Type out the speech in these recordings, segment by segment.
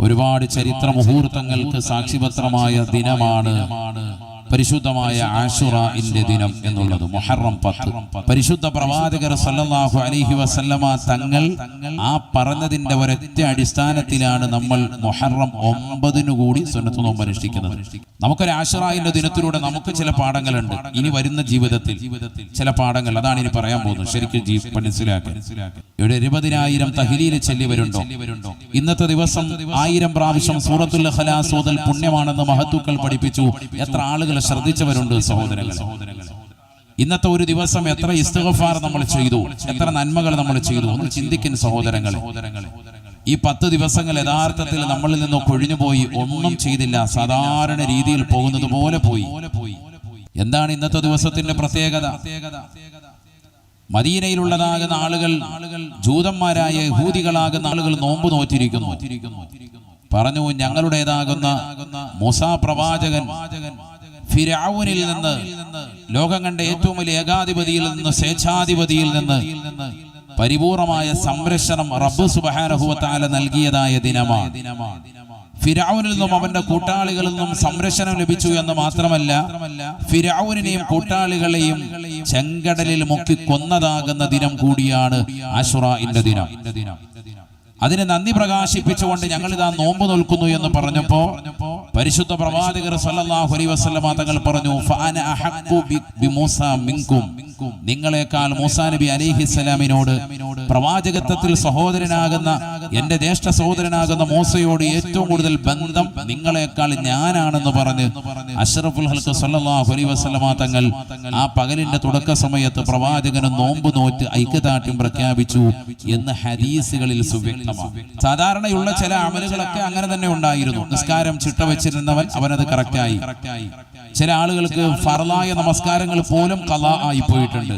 ഒരുപാട് ചരിത്ര മുഹൂർത്തങ്ങൾക്ക് സാക്ഷിപത്രമായ ദിനമാണ് പരിശുദ്ധമായ ആഷുറഇന്റെ ദിനം എന്നുള്ളത് മുഹറം പത്ത്. പരിശുദ്ധ പ്രവാചകർ സല്ലല്ലാഹു അലൈഹി വസല്ലമ തങ്ങൾ ആ പറഞ്ഞതിന്റെ ഒരൊറ്റ അടിസ്ഥാനത്തിലാണ് നമ്മൾ മുഹറം ഒമ്പതിനു കൂടി സുന്നത്ത് നോമ്പ് അനുഷ്ഠിക്കുന്നത്. നമുക്കൊരു ആഷുറായിന്റെ ദിനത്തിലൂടെ നമുക്ക് ചില പാഠങ്ങളുണ്ട്. ഇനി വരുന്ന ജീവിതത്തിൽ ചില പാഠങ്ങൾ അതാണ് ഇനി പറയാൻ പോകുന്നത്. ശരിക്കും മനസ്സിലാക്കി ഇവിടെ ഇരുപതിനായിരം തഹലീൽ ചെല്ലിവരുണ്ടോ ഇന്നത്തെ ദിവസം ആയിരം പ്രാവശ്യം സൂറത്തുൽ ഖലാസ് ഓതൽ പുണ്യമാണെന്ന് മഹത്തുക്കൾ പഠിപ്പിച്ചു. എത്ര ആളുകൾ ശ്രദ്ധിച്ചവരുണ്ട് സഹോദരങ്ങളെ. ഇന്നത്തെ ഒരു ദിവസം എത്ര ഇസ്തഗഫാർ നമ്മൾ ചെയ്തു എത്ര നന്മകൾ നമ്മൾ ചെയ്തു ഒന്ന് ചിന്തിക്കുന്ന സഹോദരങ്ങളെ. ഈ പത്ത് ദിവസങ്ങൾ യഥാർത്ഥത്തിൽ നമ്മളിൽ നിന്ന് കൊഴിഞ്ഞുപോയി ഒന്നും ചെയ്തില്ല സാധാരണ രീതിയിൽ പോകുന്നത് പോലെ പോയി. എന്താണ് ഇന്നത്തെ ദിവസത്തിന്റെ പ്രത്യേകത? മദീനയിലുള്ളതാകുന്ന ആളുകൾ ജൂതന്മാരായ യഹൂദികളാകുന്ന ആളുകൾ നോമ്പ് നോറ്റിരിക്കുന്നു. പറഞ്ഞു ഞങ്ങളുടേതാകുന്ന മുസാ പ്രവാചകൻ ഫിരൗനിൽ നിന്ന് ലോകം കണ്ട ഏറ്റവും വലിയ ഏകാധിപതിയിൽ നിന്ന് സ്വേച്ഛാധിപതിയിൽ നിന്ന് പരിപൂർണമായ സംരക്ഷണം റബ്ബ് സുബഹാനഹുവത്താല നൽകിയതായ ദിനമാണ്. ഫിരാവുനിൽ നിന്നും അവന്റെ കൂട്ടാളികളിൽ നിന്നും സംരക്ഷണം ലഭിച്ചു എന്ന് മാത്രമല്ല ഫിരാവുനെയും കൂട്ടാളികളെയും ചെങ്കടലിൽ മുക്കി കൊന്നതാകുന്ന ദിനം കൂടിയാണ് ആഷുറഇന്റെ ദിനം. അതിനെ നന്ദി പ്രകാശിപ്പിച്ചുകൊണ്ട് ഞങ്ങൾ ഇതാ നോമ്പ് നോൽക്കുന്നു എന്ന് പറഞ്ഞപ്പോ പരിശുദ്ധ പ്രവാചകർ സല്ലല്ലാഹു അലൈഹി വസല്ലമ തങ്ങൾ പറഞ്ഞു ഫാന അഹഖു ബി- മൂസ മിൻകും. നിങ്ങളെക്കാൾ മൂസാ നബി അലിഹിസ്സലാമിനോട് പ്രവാചകത്വത്തിൽ സഹോദരനാകുന്ന എന്റെ ജ്യേഷ്ഠ സഹോദരനാകുന്ന മൂസയോട് ഏറ്റവും കൂടുതൽ ബന്ധം നിങ്ങളെക്കാൾ ഞാനാണെന്ന് പറഞ്ഞ് അഷറഫുൽ ഹൽക്ക് സല്ലല്ലാഹു അലൈഹി വസല്ലമ തങ്ങൾ ആ പകലിന്റെ തുടക്ക സമയത്ത് പ്രവാചകന് നോമ്പ് നോറ്റ് ഐക്യദാർഢ്യം പ്രഖ്യാപിച്ചു എന്ന് ഹദീസുകളിൽ സുവ്യക്തമാണ്. സാധാരണയുള്ള ചില അമലുകളൊക്കെ അങ്ങനെ തന്നെ ഉണ്ടായിരുന്നു. നിസ്കാരം ചിട്ട വെച്ചിരുന്നവൻ അവനത് കറക്റ്റായി. ചില ആളുകൾക്ക് ഫറലായ നമസ്കാരങ്ങൾ പോലും കല ആയി പോയിട്ടുണ്ട്.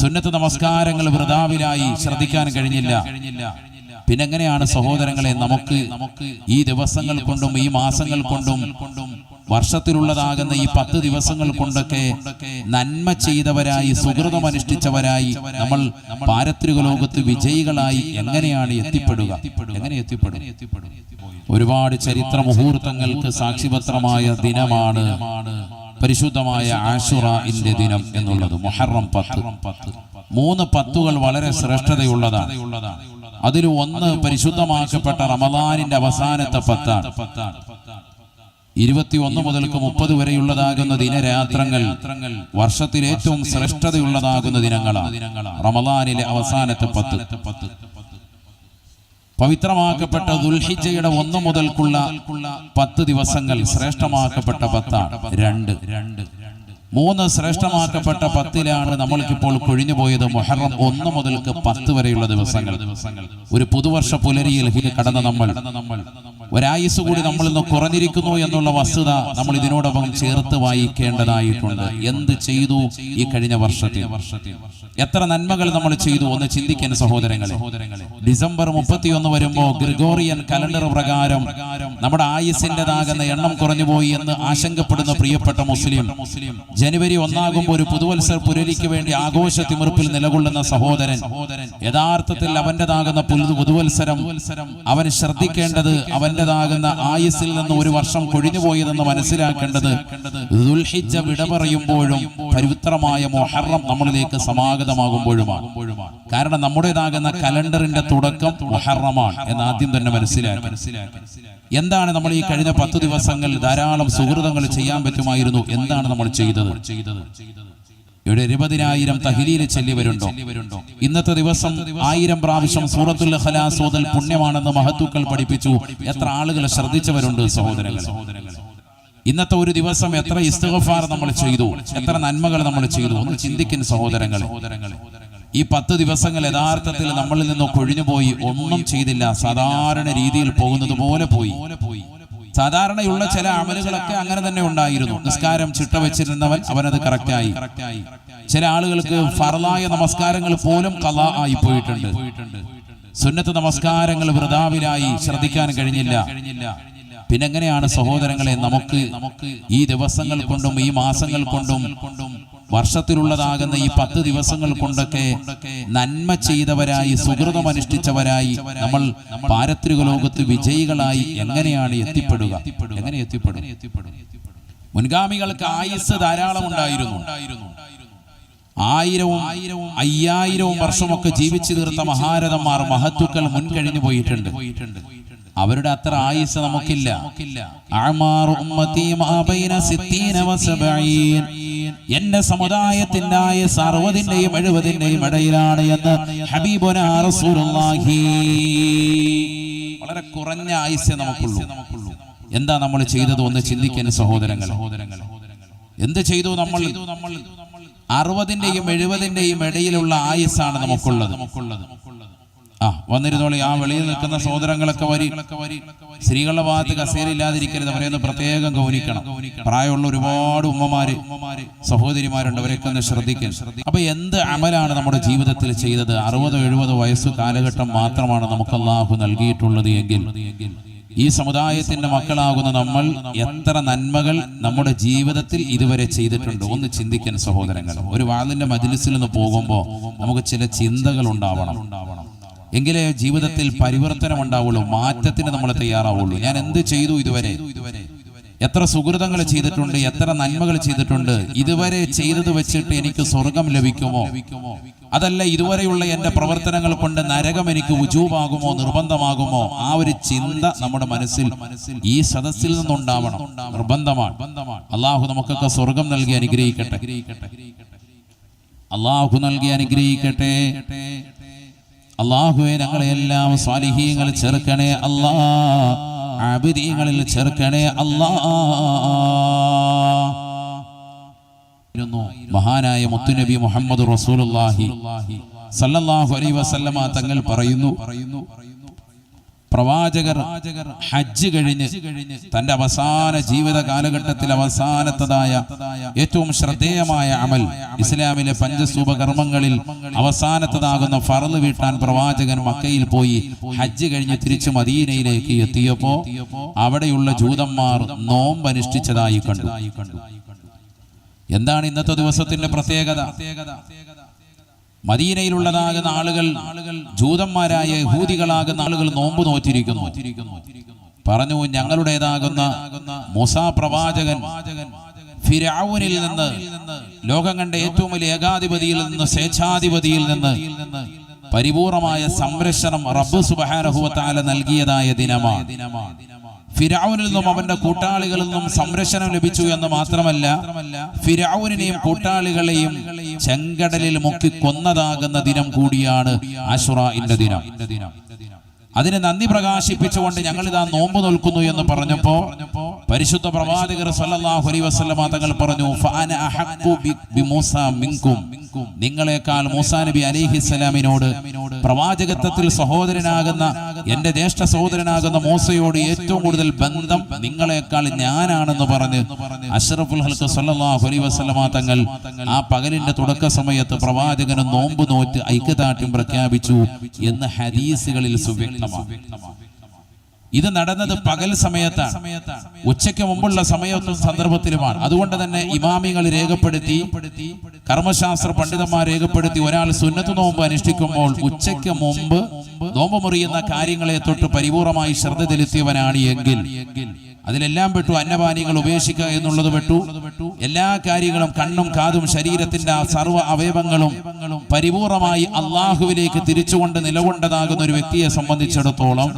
സുന്നത്ത് നമസ്കാരങ്ങൾ വൃതാവിലായി ശ്രദ്ധിക്കാൻ കഴിഞ്ഞില്ല. പിന്നെങ്ങനെയാണ് സഹോദരങ്ങളെ നമുക്ക് ഈ ദിവസങ്ങൾ കൊണ്ടും ഈ മാസങ്ങൾ കൊണ്ടും വർഷത്തിലുള്ളതാകുന്ന ഈ പത്ത് ദിവസങ്ങൾ കൊണ്ടൊക്കെ നന്മ ചെയ്തവരായി സുഹൃതം അനുഷ്ഠിച്ചവരായി നമ്മൾ പാരത്രിക ലോകത്ത് വിജയികളായി എങ്ങനെയാണ് എത്തിപ്പെടുക? എങ്ങനെ എത്തിപ്പെടും? ഒരുപാട് ചരിത്ര മുഹൂർത്തങ്ങൾക്ക് സാക്ഷിപത്രമായ ദിനമാണ് പരിശുദ്ധമായ ആഷുറഇന്റെ ദിനം എന്നുള്ളത് മൊഹറം പത്ത്. മൂന്ന് പത്തുകൾ വളരെ ശ്രേഷ്ഠതയുള്ളതാണ്. അതിൽ ഒന്ന് പരിശുദ്ധമാക്കപ്പെട്ട റമദാനിന്റെ അവസാനത്തെ പത്താണ്. ഇരുപത്തി ഒന്ന് മുതൽക്ക് മുപ്പത് വരെയുള്ളതാകുന്ന ദിനരാത്രങ്ങൾ വർഷത്തിൽ ഏറ്റവും ശ്രേഷ്ഠതയുള്ളതാകുന്ന ദിനങ്ങളാണ്. റമദാനിലെ അവസാനത്തെ പത്ത്. പവിത്രമാക്കപ്പെട്ട ദുൽഹിജയുടെ ഒന്ന് മുതൽക്കുള്ള പത്ത് ദിവസങ്ങൾ ശ്രേഷ്ഠമാക്കപ്പെട്ട പത്താണ്. രണ്ട്. രണ്ട് മൂന്ന് ശ്രേഷ്ഠമാക്കപ്പെട്ട പത്തിലാണ് നമ്മൾക്കിപ്പോൾ കൊഴിഞ്ഞുപോയത് മൊഹറം ഒന്ന് മുതൽക്ക് പത്ത് വരെയുള്ള ദിവസങ്ങൾ. ഒരു പുതുവർഷ പുലരിയിൽ കടന്ന നമ്മൾ ഒരായുസ് കൂടി നമ്മൾ ഇന്ന് കുറഞ്ഞിരിക്കുന്നു എന്നുള്ള വസ്തുത നമ്മൾ ഇതിനോടൊപ്പം ചേർത്ത് വായിക്കേണ്ടതായിട്ടുണ്ട്. എന്ത് ചെയ്തു ഈ കഴിഞ്ഞ വർഷത്തിൽ? എത്ര നന്മകൾ നമ്മൾ ചെയ്തു ഒന്ന് ചിന്തിക്കുന്ന സഹോദരങ്ങളെ. ഡിസംബർ മുപ്പത്തിയൊന്ന് വരുമ്പോ ഗ്രിഗോറിയൻ കലണ്ടർ പ്രകാരം നമ്മുടെ ആയുസിന്റെതാകുന്ന എണ്ണം കുറഞ്ഞുപോയി എന്ന് ആശങ്കപ്പെടുന്ന പ്രിയപ്പെട്ട മുസ്ലിം. ജനുവരി ഒന്നാകുമ്പോൾ ഒരു പുതുവത്സർ പുരലിക്ക് വേണ്ടി ആഘോഷ തിമിർപ്പിൽ നിലകൊള്ളുന്ന സഹോദരൻ. യഥാർത്ഥത്തിൽ അവന്റെതാകുന്ന പുതു പുതുവത്സരം അവൻ ശ്രദ്ധിക്കേണ്ടത് അവന്റേതാകുന്ന ആയുസ്സിൽ നിന്ന് ഒരു വർഷം കൊഴിഞ്ഞുപോയതെന്ന് മനസ്സിലാക്കേണ്ടത് ദുൽഹിജ വിട പറയുമ്പോഴും പവിത്രമായ മൊഹറം നമ്മളിലേക്ക് സമാഗതമാകുമ്പോഴുമാണ്. കാരണം നമ്മുടേതാകുന്ന കലണ്ടറിന്റെ തുടക്കം മൊഹറമാണ് എന്ന് ആദ്യം തന്നെ മനസ്സിലാക്കി എന്താണ് നമ്മൾ ഈ കഴിഞ്ഞ പത്ത് ദിവസങ്ങളിൽ ധാരാളം സുഹൃതങ്ങൾ ചെയ്യാൻ പറ്റുമായിരുന്നു? എന്താണ് നമ്മൾ ചെയ്തത്? ഇവിടെ ഇരുപതിനായിരം തഹലീൽ ചെല്ലിവരുണ്ടോ? ഇന്നത്തെ ദിവസം ആയിരം പ്രാവശ്യം സൂറത്തുൽ ഹലാസോദൽ പുണ്യമാണെന്ന് മഹത്തുക്കൾ പഠിപ്പിച്ചു. എത്ര ആളുകൾ ശ്രദ്ധിച്ചവരുണ്ട് സഹോദരങ്ങൾ ഇന്നത്തെ ഒരു ദിവസം എത്ര ഇസ്തഗഫാർ നമ്മൾ ചെയ്തു? എത്ര നന്മകൾ നമ്മൾ ചെയ്തു? ഒന്ന് ചിന്തിക്കുന്ന സഹോദരങ്ങളെ. ഈ പത്ത് ദിവസങ്ങൾ യഥാർത്ഥത്തിൽ നമ്മളിൽ നിന്ന് കൊഴിഞ്ഞുപോയി ഒന്നും ചെയ്തില്ല. സാധാരണ രീതിയിൽ പോകുന്നത് പോലെ പോയി. സാധാരണയുള്ള ചില അമലുകളൊക്കെ അങ്ങനെ തന്നെ ഉണ്ടായിരുന്നു. നിസ്കാരം ചിട്ട വെച്ചിരുന്നവൻ അവനത് കറക്റ്റായി ചില ആളുകൾക്ക് ഫറലായ നമസ്കാരങ്ങൾ പോലും കല ആയി പോയിട്ടുണ്ട്. സുന്നത്ത് നമസ്കാരങ്ങൾ വൃതാവിലായി ശ്രദ്ധിക്കാൻ കഴിഞ്ഞില്ല. പിന്നെങ്ങനെയാണ് സഹോദരങ്ങളെ നമുക്ക് ഈ ദിവസങ്ങൾ കൊണ്ടും ഈ മാസങ്ങൾ കൊണ്ടും വർഷത്തിലുള്ളതാകുന്ന ഈ പത്ത് ദിവസങ്ങൾ കൊണ്ടൊക്കെ നന്മ ചെയ്തവരായി സുഹൃതം അനുഷ്ഠിച്ചവരായി നമ്മൾ പാരത്രിക ലോകത്ത് വിജയികളായി എങ്ങനെയാണ് എത്തിപ്പെടുക? എങ്ങനെ എത്തിപ്പെടും? മുൻഗാമികൾക്ക് ആയുസ് ധാരാളം ഉണ്ടായിരുന്നു. ആയിരവും അയ്യായിരവും വർഷമൊക്കെ ജീവിച്ചു തീർത്ത മഹാരഥന്മാർ മഹത്തുക്കൾ മുൻകഴിഞ്ഞു പോയിട്ടുണ്ട്. അവരുടെ അത്ര ആയുസ് നമുക്കില്ല. എന്റെ സമുദായത്തിനായ സർവതിന്റെയും എഴുപതിന്റെയും ഇടയിലാണ് എന്ന് ഹബീബുന വളരെ കുറഞ്ഞ ആയുസ് നമുക്കുള്ളൂ. എന്താ നമ്മൾ ചെയ്തത് ഒന്ന് ചിന്തിക്കാൻ സഹോദരങ്ങൾ എന്ത് ചെയ്തു നമ്മൾ? അറുപതിന്റെയും എഴുപതിന്റെയും ഇടയിലുള്ള ആയുസ്സാണ് നമുക്കുള്ളത്. ആ വന്നിരുന്നോളി ആ വെളിയിൽ നിൽക്കുന്ന സഹോദരങ്ങളൊക്കെ വരി. സ്ത്രീകളുടെ ഭാഗത്ത് കസേരയില്ലാതിരിക്കരുത് അവരെയൊന്ന് പ്രത്യേകം ഗൗനിക്കണം. പ്രായമുള്ള ഒരുപാട് ഉമ്മമാര് സഹോദരിമാരുണ്ട്. അവരെയൊക്കെ ഒന്ന് ശ്രദ്ധിക്കാൻ അപ്പൊ എന്ത് അമലാണ് നമ്മുടെ ജീവിതത്തിൽ ചെയ്തത്? അറുപതോ എഴുപതോ വയസ്സ് കാലഘട്ടം മാത്രമാണ് നമുക്ക് അള്ളാഹു നൽകിയിട്ടുള്ളത് എങ്കിൽ. ഈ സമുദായത്തിന്റെ മക്കളാകുന്ന നമ്മൾ എത്ര നന്മകൾ നമ്മുടെ ജീവിതത്തിൽ ഇതുവരെ ചെയ്തിട്ടുണ്ട്? ഒന്ന് ചിന്തിക്കാൻ സഹോദരങ്ങൾ ഒരു വാതിന്റെ മജിലിസിൽ നിന്ന് പോകുമ്പോൾ നമുക്ക് ചില ചിന്തകൾ ഉണ്ടാവണം. എങ്കിലേ ജീവിതത്തിൽ പരിവർത്തനം ഉണ്ടാവുള്ളൂ മാറ്റത്തിന് നമ്മൾ തയ്യാറാവുള്ളൂ. ഞാൻ എന്ത് ചെയ്തു ഇതുവരെ? എത്ര സുഹൃതങ്ങൾ ചെയ്തിട്ടുണ്ട് എത്ര നന്മകൾ ചെയ്തിട്ടുണ്ട് ഇതുവരെ ചെയ്തത് വെച്ചിട്ട് എനിക്ക് സ്വർഗം ലഭിക്കുമോ? അതല്ല ഇതുവരെയുള്ള എന്റെ പ്രവർത്തനങ്ങൾ കൊണ്ട് നരകം എനിക്ക് ഉജുവാകുമോ നിർബന്ധമാകുമോ? ആ ഒരു ചിന്ത നമ്മുടെ മനസ്സിൽ ഈ സദസ്സിൽ നിന്നുണ്ടാവണം. നിർബന്ധമാണ്. അള്ളാഹു നമുക്കൊക്കെ സ്വർഗം നൽകി അനുഗ്രഹിക്കട്ടെ. അള്ളാഹു നൽകി അനുഗ്രഹിക്കട്ടെ. അള്ളാഹുവെ ഞങ്ങളെല്ലാം സ്വാലിഹീങ്ങൾ ചേർക്കണേ അല്ലാ. ആബിദീങ്ങളിൽ ചേർക്കണേ അല്ലാ. മഹാനായ മുത്തുനബി മുഹമ്മദ് റസൂലുള്ളാഹി സല്ലല്ലാഹു അലൈഹി വസല്ലമ തങ്ങൾ പറയുന്നു പറയുന്നു പ്രവാചകർ ഹജ്ജ് കഴിഞ്ഞ് തന്റെ അവസാന ജീവിത കാലഘട്ടത്തിൽ അവസാനത്തതായ ഏറ്റവും ശ്രദ്ധേയമായ അമൽ ഇസ്ലാമിലെ പഞ്ചസ്തൂപ കർമ്മങ്ങളിൽ അവസാനത്തതാകുന്ന ഫറന്ന് വീട്ടാൻ പ്രവാചകൻ മക്കയിൽ പോയി ഹജ്ജ് കഴിഞ്ഞ് തിരിച്ചു മദീനയിലേക്ക് എത്തിയപ്പോ അവിടെയുള്ള ജൂതന്മാർ നോമ്പ് അനുഷ്ഠിച്ചതായി കണ്ടു. എന്താണ് ഇന്നത്തെ ദിവസത്തിന്റെ പ്രത്യേകത? മദീനയിലുള്ളതാകുന്ന ആളുകൾ ജൂതന്മാരായ യഹൂദികളാകുന്ന ആളുകൾ നോമ്പ് നോറ്റിരിക്കുന്നു. പറഞ്ഞു ഞങ്ങളുടേതാകുന്ന മുസാ പ്രവാചകൻ ഫിരാവുനിൽ നിന്ന് ലോകം കണ്ട ഏറ്റവും വലിയ ഏകാധിപതിയിൽ നിന്ന് സ്വേച്ഛാധിപതിയിൽ നിന്ന് പരിപൂർണമായ സംരക്ഷണം റബ്ബ് സുബഹാനഹുവത്താല നൽകിയതായ ദിനമാണ്. ഫിരൗനിൽ നിന്നും അവന്റെ കൂട്ടാളികളിൽ നിന്നും സംരക്ഷണം ലഭിച്ചു എന്ന് മാത്രമല്ല ഫിരാവുനെയും കൂട്ടാളികളെയും ചെങ്കടലിൽ മുക്കി കൊന്നതാകുന്ന ദിനം കൂടിയാണ് ആഷുറന്റെ ദിനം. അതിന് നന്ദി പ്രകാശിപ്പിച്ചുകൊണ്ട് ഞങ്ങൾ ഇതാ നോമ്പ് നോൽക്കുന്നു എന്ന് പറഞ്ഞപ്പോ പരിശുദ്ധ പ്രവാചകർ സല്ലല്ലാഹു അലൈഹി വസല്ലമ തങ്ങൾ പറഞ്ഞു ഫാന അഹഖു ബി- നിങ്ങളെക്കാൾ മൂസാ നബി അലൈഹിസ്സലാമിനോട് പ്രവാചകത്വത്തിൽ സഹോദരനാകുന്ന എന്റെ ജ്യേഷ്ഠ സഹോദരനാകുന്ന മൂസയോട് ഏറ്റവും കൂടുതൽ ബന്ധം നിങ്ങളെക്കാൾ ഞാനാണെന്ന് പറഞ്ഞ് അഷ്റഫുൽ ഹൽക്ക് സല്ലല്ലാഹു അലൈഹി വസല്ലമ തങ്ങൾ ആ പകലിന്റെ തുടക്ക സമയത്ത് പ്രവാചകന് നോമ്പ് നോറ്റ് ഐക്യദാർഢ്യം പ്രഖ്യാപിച്ചു എന്ന് ഹദീസുകളിൽ ഇത് നടന്നത് പകൽ സമയത്താണ്. ഉച്ചയ്ക്ക് മുമ്പുള്ള സമയത്തും സന്ദർഭത്തിലുമാണ്. അതുകൊണ്ട് തന്നെ ഇമാമികൾ രേഖപ്പെടുത്തി കർമ്മശാസ്ത്ര പണ്ഡിതന്മാർ രേഖപ്പെടുത്തി ഒരാൾ സുന്നത്ത് നോമ്പ് അനുഷ്ഠിക്കുമ്പോൾ ഉച്ചയ്ക്ക് മുമ്പ് നോമ്പ് മുറിയുന്ന കാര്യങ്ങളെ തൊട്ട് പരിപൂർണമായി ശ്രദ്ധ ചെലുത്തിയവനാണ് എങ്കിൽ അതിലെല്ലാം പെട്ടു അന്നപാനീയങ്ങൾ ഉപേക്ഷിക്കുക എന്നുള്ളത് പെട്ടു. എല്ലാ കാര്യങ്ങളും കണ്ണും കാതും ശരീരത്തിന്റെ സർവ സർവ അവയവങ്ങളും പരിപൂർണമായി അള്ളാഹുവിലേക്ക് തിരിച്ചുകൊണ്ട് നിലകൊണ്ടതാകുന്ന ഒരു വ്യക്തിയെ സംബന്ധിച്ചിടത്തോളം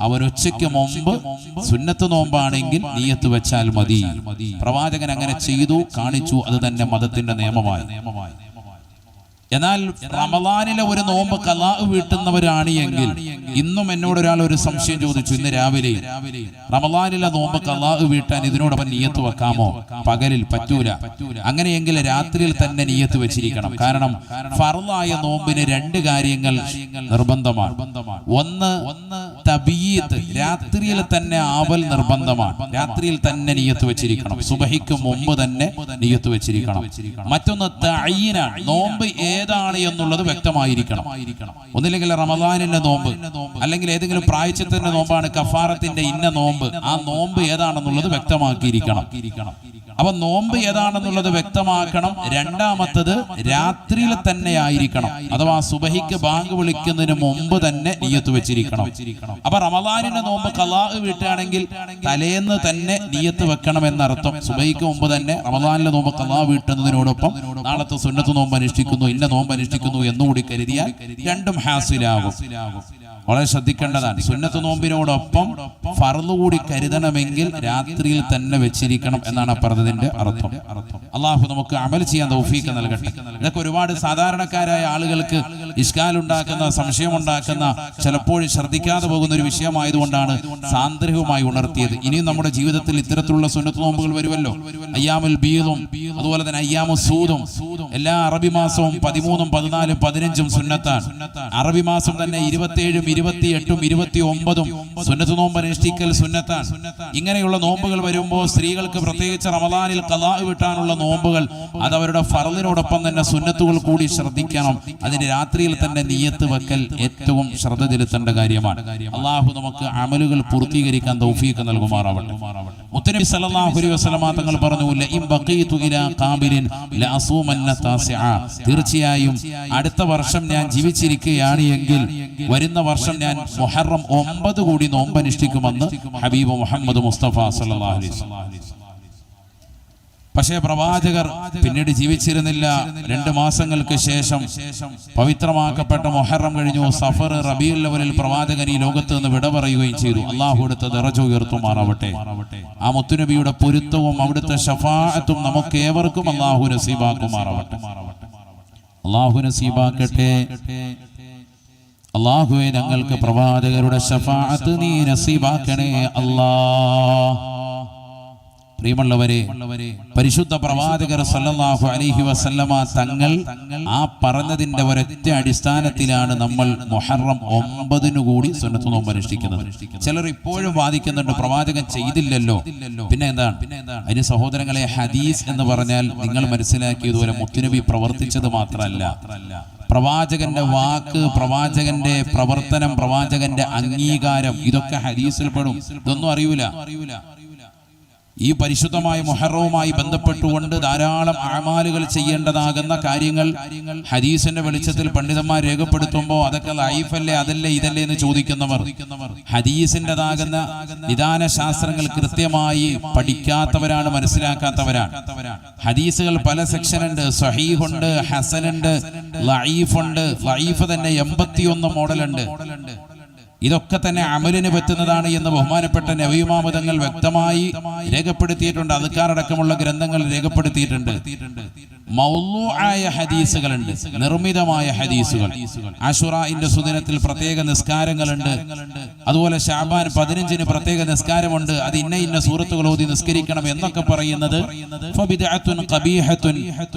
അവരൊച്ചയ്ക്ക് മുമ്പ് സുന്നത്ത് നോമ്പാണെങ്കിൽ നീയത്ത് വെച്ചാൽ മതി. പ്രവാചകൻ അങ്ങനെ ചെയ്തു കാണിച്ചു അത് തന്നെ മതത്തിന്റെ നിയമമായി. എന്നാൽ റമദാനിലെ ഒരു നോമ്പ് കലാ വീട്ടുന്നവരാണ് എങ്കിൽ ഇന്നും എന്നോട് ഒരാൾ ഒരു സംശയം ചോദിച്ചു ഇന്ന് രാവിലെ റമദാനിലെ നോമ്പ് കലാ വീട്ടാൻ ഇതിനോടൊപ്പം നീയത്ത് വെക്കാമോ? പകലിൽ പറ്റൂല. അങ്ങനെയെങ്കിൽ രാത്രിയിൽ തന്നെ നീയത്ത് വെച്ചിരിക്കണം. കാരണം ഫറലായ നോമ്പിന് രണ്ട് കാര്യങ്ങൾ നിർബന്ധമാണ്. ഒന്ന് തബീയത്ത് രാത്രിയിൽ തന്നെ ആവൽ നിർബന്ധമാണ്. രാത്രിയിൽ തന്നെ നീയത്ത് വെച്ചിരിക്കണം. സുബഹിക്ക് മുമ്പ് തന്നെ നീയത്ത് വെച്ചിരിക്കണം. മറ്റൊന്ന് തയ്യനാണ് നോമ്പ് ഏതാണ് എന്നുള്ളത് വ്യക്തമായിരിക്കണം. ഒന്നില്ലെങ്കിൽ റമദാനിന്റെ നോമ്പ് അല്ലെങ്കിൽ ഏതെങ്കിലും പ്രായച്ചത്തിന്റെ നോമ്പാണ് കഫാറത്തിന്റെ ഇന്ന നോമ്പ് ആ നോമ്പ് ഏതാണെന്നുള്ളത് വ്യക്തമാക്കിയിരിക്കണം. അപ്പൊ നോമ്പ് ഏതാണെന്നുള്ളത് വ്യക്തമാക്കണം. രണ്ടാമത്തത് രാത്രിയിൽ തന്നെ ആയിരിക്കണം. അഥവാ സുബഹിക്ക് ബാങ്ക് വിളിക്കുന്നതിന് മുമ്പ് തന്നെ നീയത്ത് വെച്ചിരിക്കണം. അപ്പൊ റമദാനിന്റെ നോമ്പ് കലാ വീട്ടുകയാണെങ്കിൽ തലേന്ന് തന്നെ നീയത്ത് വെക്കണം എന്നർത്ഥം. സുബഹിക്ക് മുമ്പ് തന്നെ റമദാനിലെ നോമ്പ് കലാ വീട്ടുന്നതിനോടൊപ്പം നാളത്തെ സുന്നത്ത് നോമ്പ് അനുഷ്ഠിക്കുന്നു ഇന്ന നോമ്പ് അനുഷ്ഠിക്കുന്നു എന്നുകൂടി കരുതിയാൽ രണ്ടും ഹാസിലാകും. വളരെ ശ്രദ്ധിക്കേണ്ടതാണ്. സുന്നത്ത് നോമ്പിനോടൊപ്പം കൂടി കരുതണമെങ്കിൽ രാത്രിയിൽ തന്നെ വെച്ചിരിക്കണം എന്നാണ് പറഞ്ഞതിന്റെ അർത്ഥം. അള്ളാഹു നമുക്ക് അമൽ ചെയ്യാൻ തൗഫീക്ക് നൽകട്ടെ. ഇതൊക്കെ ഒരുപാട് സാധാരണക്കാരായ ആളുകൾക്ക് സംശയം ഉണ്ടാക്കുന്ന ചിലപ്പോഴും ശ്രദ്ധിക്കാതെ പോകുന്ന ഒരു വിഷയമായതുകൊണ്ടാണ് സാന്ദ്രഹവുമായി ഉണർത്തിയത്. ഇനിയും നമ്മുടെ ജീവിതത്തിൽ ഇത്തരത്തിലുള്ള സുന്നത്ത് നോമ്പുകൾ വരുമല്ലോ. അയ്യാമുൽ ബീദും അതുപോലെ തന്നെ അയ്യാമു സൂദും. എല്ലാ അറബി മാസവും പതിമൂന്നും പതിനാലും പതിനഞ്ചും സുന്നത്താണ്. അറബി മാസം തന്നെ ഇരുപത്തിയേഴും ഇരുപത്തിയെട്ടും ഇരുപത്തി ഒമ്പതും സുന്നത്ത് നോമ്പ് അനുഷ്ഠിക്കൽ സുന്നത്താണ്. ഇങ്ങനെയുള്ള നോമ്പുകൾ വരുമ്പോൾ സ്ത്രീകൾക്ക് പ്രത്യേകിച്ച് റമദാനിൽ കലാ വിട്ടാനുള്ള നോമ്പുകൾ അത് അവരുടെ ഫറലിനോടൊപ്പം തന്നെ സുന്നത്തുകൾ കൂടി ശ്രദ്ധിക്കണം. അതിന് രാത്രിയിൽ തന്നെ നീയത്ത് വെക്കൽ ഏറ്റവും ശ്രദ്ധ ചെലുത്തേണ്ട കാര്യമാണ്. അള്ളാഹു നമുക്ക് അമലുകൾ പൂർത്തീകരിക്കാൻ തൗഫീക്ക് നൽകുമാറാവട്ടെ. മുത്തനബി സല്ലല്ലാഹു അലൈഹി വസല്ലമ തങ്ങൾ പറഞ്ഞു ലഇൻ ബഖീതു ഇലാ ഖാബിലിൻ ലഅസൂമന്ന താസിഅ തീർച്ചയായും അടുത്ത വർഷം ഞാൻ ജീവിച്ചിരിക്കുകയാണ് എങ്കിൽ വരുന്ന വർഷം ഞാൻ മുഹറം ഒമ്പത് കൂടി നോമ്പ് അനുഷ്ഠിക്കുമെന്ന് ഹബീബ് മുഹമ്മദ് മുസ്തഫ വസല്ലം. പക്ഷേ പ്രവാചകർ പിന്നീട് ജീവിച്ചിരുന്നില്ല. രണ്ട് മാസങ്ങൾക്ക് ശേഷം പവിത്രമാക്കപ്പെട്ട മൊഹറം കഴിഞ്ഞു. സഫർ റബിയുൽ ലെവലിൽ പ്രവാചകൻ ഈ ലോകത്ത് നിന്ന് വിട പറയുകയും ചെയ്തു. അള്ളാഹു എടുത്ത് നിറച്ചു ഉയർത്തുമാറാവട്ടെ. ആ മുത്തുനബിയുടെ പൊരുത്തവും അവിടുത്തെ ഷഫാഅത്തും നമുക്ക് ഏവർക്കും അള്ളാഹു നസീബാക്കുമാറാവട്ടെ. അള്ളാഹു നസീബാക്കട്ടെ. അള്ളാഹുവെ ഞങ്ങൾക്ക് പ്രവാചകരുടെ ഷഫാഅത്ത് നീ നസീബാക്കണേ അല്ലാ. പ്രിയമുള്ളവരെ പരിശുദ്ധ പ്രവാചകർ സല്ലല്ലാഹു അലൈഹി വസല്ലമ തങ്ങൾ ആ പറഞ്ഞതിന്റെ ഒരൊറ്റ അടിസ്ഥാനത്തിലാണ് നമ്മൾ മുഹറം ഒമ്പതിനു കൂടി സുന്നത്ത് നോമ്പ് അനുഷ്ഠിക്കുന്നത്. ചിലർ ഇപ്പോഴും വാദിക്കുന്നുണ്ട് പ്രവാചകൻ ചെയ്തില്ലല്ലോ. പിന്നെ എന്താണ് അതിന് സഹോദരങ്ങളെ ഹദീസ് എന്ന് പറഞ്ഞാൽ നിങ്ങൾ മനസ്സിലാക്കിയതുപോലെ മുത്തുനബി പ്രവർത്തിച്ചത് മാത്രമല്ല. പ്രവാചകന്റെ വാക്ക് പ്രവാചകന്റെ പ്രവർത്തനം പ്രവാചകന്റെ അംഗീകാരം ഇതൊക്കെ ഹദീസിൽ പെടും ഇതൊന്നും അറിയൂല. ഈ പരിശുദ്ധമായ മൊഹറവുമായി ബന്ധപ്പെട്ടുകൊണ്ട് ധാരാളം അമാലുകൾ ചെയ്യേണ്ടതാകുന്ന കാര്യങ്ങൾ ഹദീസിന്റെ വെളിച്ചത്തിൽ പണ്ഡിതന്മാർ രേഖപ്പെടുത്തുമ്പോൾ അതൊക്കെ ലൈഫല്ലേ അതല്ലേ ഇതല്ലേ എന്ന് ചോദിക്കുന്നവർ. ഹദീസിന്റെതാകുന്ന നിദാന ശാസ്ത്രങ്ങൾ കൃത്യമായി പഠിക്കാത്തവരാണ് മനസ്സിലാക്കാത്തവരാണ്. ഹദീസുകൾ പല സെക്ഷൻ സെക്ഷനുണ്ട്. സഹീഹുണ്ട് ഹസനുണ്ട് ലൈഫുണ്ട് ലൈഫ് തന്നെ എൺപത്തിയൊന്ന് മോഡലുണ്ട്. ഇതൊക്കെ തന്നെ അമലിന് പറ്റുന്നതാണ് എന്ന് ബഹുമാനപ്പെട്ട നവീമാമതങ്ങൾ വ്യക്തമായി രേഖപ്പെടുത്തിയിട്ടുണ്ട്. അതുക്കാരടക്കമുള്ള ഗ്രന്ഥങ്ങൾ രേഖപ്പെടുത്തിയിട്ടുണ്ട്. മൗലൂആയ ഹദീസുകളുണ്ട്. നിർമ്മിതമായ ഹദീസുകൾ. അഷുറായിന്റെ സുദിനത്തിൽ പ്രത്യേക നിസ്കാരങ്ങളുണ്ട്. അതുപോലെ ഷാബാൻ പതിനഞ്ചിന് പ്രത്യേക നിസ്കാരമുണ്ട്. അത് ഇന്ന ഇന്ന സൂറത്തുകൾ ഓതി നിസ്കരിക്കണം എന്നൊക്കെ പറയുന്നത്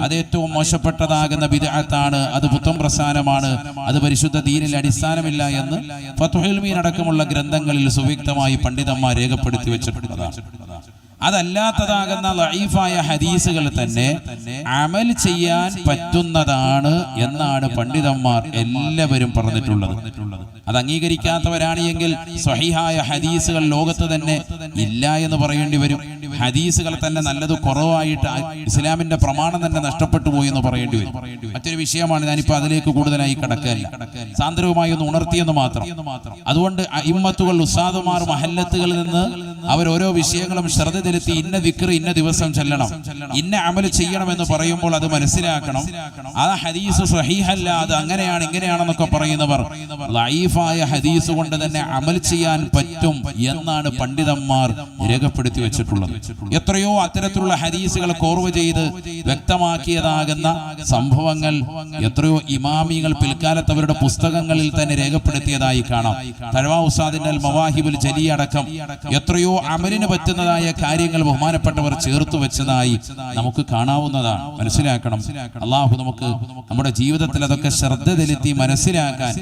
അത് ഏറ്റവും മോശപ്പെട്ടതാകുന്ന ബിദാത്താണ് അത് പുത്തം പ്രസ്ഥാനമാണ്. അത് പരിശുദ്ധ ദീനിൽ അടിസ്ഥാനമില്ല എന്ന് ഫത്ഹുൽ മീൻ അടക്കമുള്ള ഗ്രന്ഥങ്ങളിൽ സുവ്യക്തമായി പണ്ഡിതന്മാർ രേഖപ്പെടുത്തി വെച്ചിട്ടുള്ളതാണ്. അതല്ലാത്തതാകുന്ന ലൈഫായ ഹദീസുകൾ തന്നെ അമൽ ചെയ്യാൻ പറ്റുന്നതാണ് എന്നാണ് പണ്ഡിതന്മാർ എല്ലാവരും പറഞ്ഞിട്ടുള്ളത്. അത് അംഗീകരിക്കാത്തവരാണ് എങ്കിൽ സ്വഹിഹായ ഹദീസുകൾ ലോകത്ത് തന്നെ ഇല്ല എന്ന് പറയേണ്ടി വരും. ഹദീസുകൾ തന്നെ നല്ലത് കുറവായിട്ട് ഇസ്ലാമിന്റെ പ്രമാണം തന്നെ നഷ്ടപ്പെട്ടു പോയി എന്ന് പറയേണ്ടി വരും. മറ്റൊരു വിഷയമാണ് ഞാനിപ്പോ അതിലേക്ക് കൂടുതലായി കടക്കാനില്ല സാന്ദ്രവുമായി ഒന്ന് ഉണർത്തിയെന്ന് മാത്രം. അതുകൊണ്ട് ഇമ്മത്തുകൾ ഉസ്താദുമാർ മഹല്ലത്തുകളിൽ നിന്ന് അവരോരോ വിഷയങ്ങളും ശ്രദ്ധ ചെലുത്തി ഇന്ന വിക്രി ഇന്ന ദിവസം ചെല്ലണം. ഇന്ന അമൽ ചെയ്യണം എന്ന് പറയുമ്പോൾ അത് മനസ്സിലാക്കണം. ആ ഹദീസ് സഹീഹല്ല അത് അങ്ങനെയാണ് ഇങ്ങനെയാണെന്നൊക്കെ പറയുന്നവർ. ലൈഫായ ഹദീസ് കൊണ്ട് തന്നെ അമൽ ചെയ്യാൻ പറ്റും എന്നാണ് പണ്ഡിതന്മാർ രേഖപ്പെടുത്തി വെച്ചിട്ടുള്ളത്. എത്രയോ അത്തരത്തിലുള്ള ഹദീസുകൾ കോർവ് ചെയ്ത് വ്യക്തമാക്കിയതാകുന്ന സംഭവങ്ങൾ എത്രയോ ഇമാമികൾ പിൽക്കാലത്ത് അവരുടെ പുസ്തകങ്ങളിൽ തന്നെ രേഖപ്പെടുത്തിയതായി കാണാം. തഴവാ അൽ മവാഹിബുൽ ജലി അടക്കം എത്രയോ അമലിന് പറ്റുന്നതായ കാര്യങ്ങൾ ബഹുമാനപ്പെട്ടവർ ചേർത്ത് വെച്ചതായി നമുക്ക് കാണാവുന്നതാണ്. മനസ്സിലാക്കണം. അള്ളാഹു നമുക്ക് നമ്മുടെ ജീവിതത്തിൽ അതൊക്കെ ശ്രദ്ധ ചെലുത്തി മനസ്സിലാക്കാൻ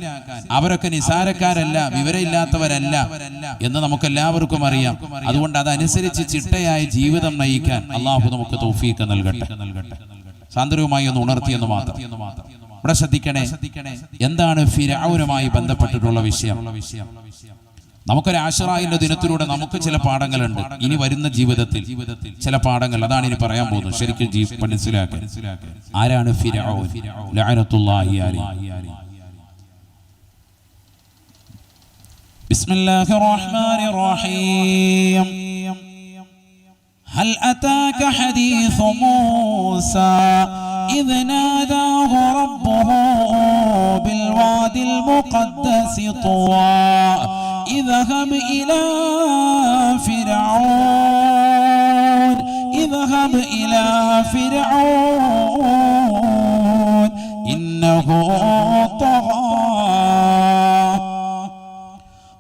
അവരൊക്കെ നിസാരക്കാരല്ല വിവരമില്ലാത്തവരല്ല എന്ന് നമുക്ക് എല്ലാവർക്കും അറിയാം. അതുകൊണ്ട് അതനുസരിച്ച് ചിട്ടയായ ജീവിതം നയിക്കാൻ അള്ളാഹു നമുക്ക് തൗഫീക്ക് നൽകട്ടെ. സാന്ദ്രവുമായി ഒന്ന് ഉണർത്തിയെന്ന് മാത്രം. ഇവിടെ ശ്രദ്ധിക്കണേ എന്താണ് ഫിരാവുനുമായി ബന്ധപ്പെട്ടിട്ടുള്ള വിഷയം? നമുക്കൊരു ആശ്രായിന്റെ ദിനത്തിലൂടെ നമുക്ക് ചില പാഠങ്ങളുണ്ട് ഇനി വരുന്ന ജീവിതത്തിൽ ചില പാഠങ്ങൾ അതാണ് ഇനി പറയാൻ പോകുന്നത് ശരിക്കും ജീ മനസ്സിലാക്കാൻ ആരാണ് ഫിരഔൻ ലഅനത്തുല്ലാഹി അലൈഹി بسم الله الرحمن الرحيم هل أتاك حديث موسى إذ ناداه ربه بالواد المقدس طوى اذهب إلى فرعون اذهب إلى فرعون. إنه طغى.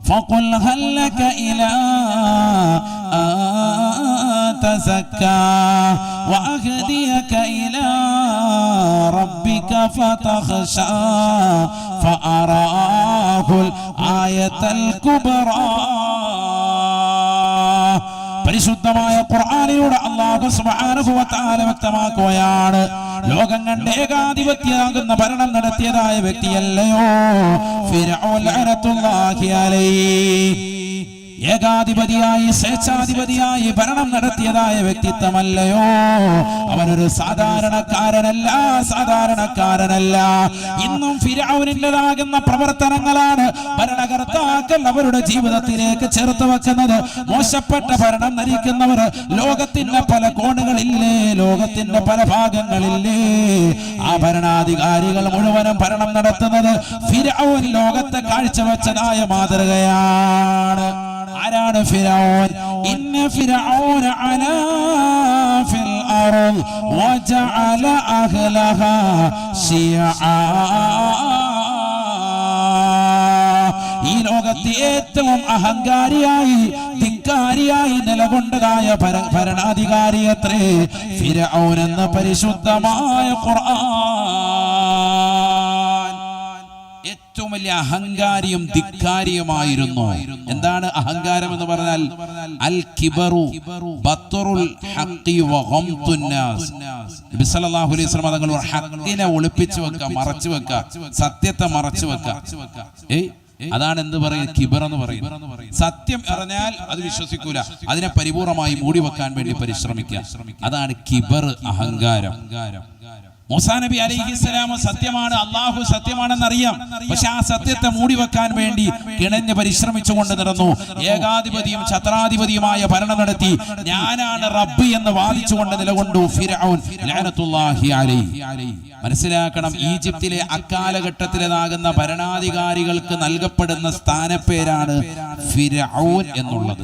فقل هل لك إلى أن تزكى وأهديك إلى ربك؟ فتخشى فأراه الآية الكبرى പരിശുദ്ധമായ ഖുർആനിലൂടെ അള്ളാഹു സുബ്ഹാനഹു വ തആല വ്യക്തമാക്കുകയാണ് ലോകം കണ്ട് ഏകാധിപത്യമാകുന്ന ഭരണം നടത്തിയതായ വ്യക്തിയല്ലയോ ഫിർഔൻ ലഅനത്തുല്ലാഹി അലൈഹി ഏകാധിപതിയായി സ്വേച്ഛാധിപതിയായി ഭരണം നടത്തിയതായ വ്യക്തിത്വമല്ലയോ? അവനൊരു സാധാരണക്കാരനല്ല സാധാരണക്കാരനല്ല. ഇന്നും ഫിരാവുനിന്റെതാകുന്ന പ്രവർത്തനങ്ങളാണ് ഭരണകർത്താക്കൾ അവരുടെ ജീവിതത്തിലേക്ക് ചേർത്ത് വെക്കുന്നത്. മോശപ്പെട്ട ഭരണം നയിക്കുന്നവർ ലോകത്തിന്റെ പല കോണുകളില്ലേ ലോകത്തിന്റെ പല ഭാഗങ്ങളില്ലേ? ആ ഭരണാധികാരികൾ മുഴുവനും ഭരണം നടത്തുന്നത് ഫിരാവുൻ ലോകത്തെ കാഴ്ചവെച്ചതായ മാതൃകയാണ്. ആരാണ് ഫിറോൻ? ഇന്ന ഫിറഔൻ അലാ ഫിൽ അർദ് വജഅല അഹ്ലഹാ ശിയആ ഈ ലോകത്തെ ഏറ്റവും അഹങ്കാരിയായി ധിക്കാരിയായി നിലകൊണ്ടതായ ഭര- ഭരണാധികാരി അത്രേ ഫിരഔൻ എന്ന പരിശുദ്ധമായ ഖുർആൻ. ഏറ്റവും വലിയ അഹങ്കാരിയും ധിക്കാരിയുമായിരുന്നു. എന്താണ് അഹങ്കാരം എന്ന് പറഞ്ഞാൽ? അൽ കിബറു ബത്തറുൽ ഹഖി നബി സല്ലല്ലാഹു അലൈഹി വസല്ലം തങ്ങൾ ഹഖിനെ ഒളിപ്പിച്ചു വെക്കുക മറച്ചു വെക്കുക സത്യത്തെ മറച്ചു വെക്കുക. ഏയ് അതാണ് എന്ത് പറയുന്നത് കിബർ എന്ന് പറയുന്നത് സത്യം അറിഞ്ഞാൽ അത് വിശ്വസിക്കൂല. അതിനെ പരിപൂർണമായി മൂടി വെക്കാൻ വേണ്ടി പരിശ്രമിക്കുക. അതാണ് കിബർ അഹങ്കാരം. മൂസാ നബി അലൈഹിസ്സലാം സത്യമാണ് അള്ളാഹു സത്യമാണെന്ന് അറിയാം പക്ഷെ ആ സത്യത്തെ മൂടി വെക്കാൻ വേണ്ടി കിണഞ്ഞ് പരിശ്രമിച്ചുകൊണ്ട് നടന്നു. ഏകാധിപതിയും ഛത്രാധിപതിയുമായ ഭരണം നടത്തി. ഞാനാണ് റബ്ബ് എന്ന് വാദിച്ചുകൊണ്ട് നിലകൊണ്ടു മനസ്സിലാക്കണം ഈജിപ്തിലെ അക്കാലഘട്ടത്തിലേതാകുന്ന ഭരണാധികാരികൾക്ക് നൽകപ്പെടുന്ന സ്ഥാനപ്പേരാണ് ഫിർഔൻ എന്നുള്ളത്.